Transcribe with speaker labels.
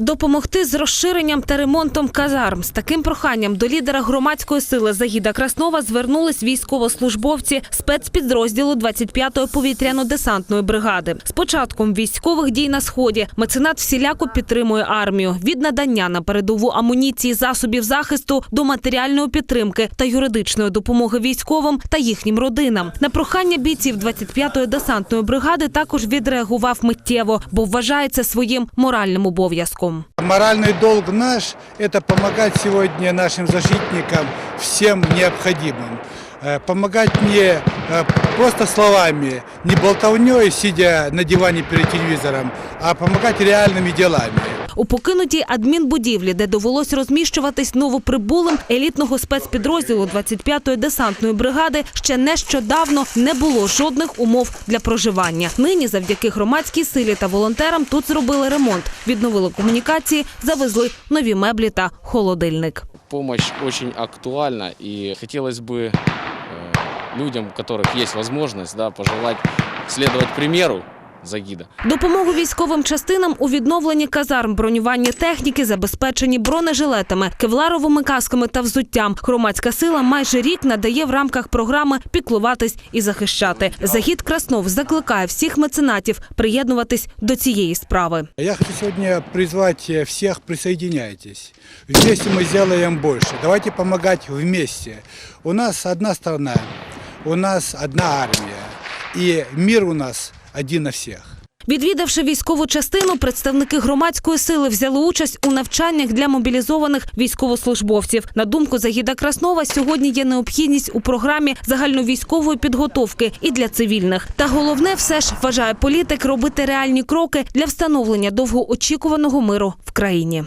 Speaker 1: Допомогти з розширенням та ремонтом казарм з таким проханням до лідера громадської сили Загіда Краснова звернулись військовослужбовці спецпідрозділу 25-ї повітряно-десантної бригади. З початком військових дій на сході меценат всіляко підтримує армію від надання на передову амуніції засобів захисту до матеріальної підтримки та юридичної допомоги військовим та їхнім родинам. На прохання бійців 25-ї десантної бригади також відреагував миттєво, бо вважає це своїм моральним обов'язком.
Speaker 2: Моральный долг наш – это помогать сегодня нашим защитникам всем необходимым. Э, Помогать не э, просто словами, не болтовней, сидя на диване перед телевизором, а помогать реальными делами.
Speaker 1: У покинутій адмінбудівлі, де довелось розміщуватись новоприбулим елітного спецпідрозділу 25-ї десантної бригади, ще нещодавно не було жодних умов для проживання. Нині, завдяки громадській силі та волонтерам, тут зробили ремонт, відновили комунікації, завезли нові меблі та холодильник.
Speaker 3: Помощь очень актуальна и хотелось бы э, людям, у которых есть возможность, да, пожелать следовать примеру Загида.
Speaker 1: Допомогу військовим частинам у відновленні казарм, бронюванні техніки, забезпечені бронежилетами, кевларовими касками та взуттям. Громадська сила майже рік надає в рамках програми піклуватись і захищати. Загід Краснов закликає всіх меценатів приєднуватись до цієї справи.
Speaker 2: Я хочу сегодня призвать э, всех, присоединяйтесь. Вместе мы сделаем больше. Давайте помогать вместе. У нас одна страна, у нас одна армия. И мир у нас один на всех.
Speaker 1: Відвідавши військову частину, представники громадської сили взяли участь у навчаннях для мобілізованих військовослужбовців. На думку Загіда Краснова, сьогодні є необхідність у програмі загальновійськової підготовки і для цивільних. Та головне, все ж вважає політик робити реальні кроки для встановлення довгоочікуваного миру в країні.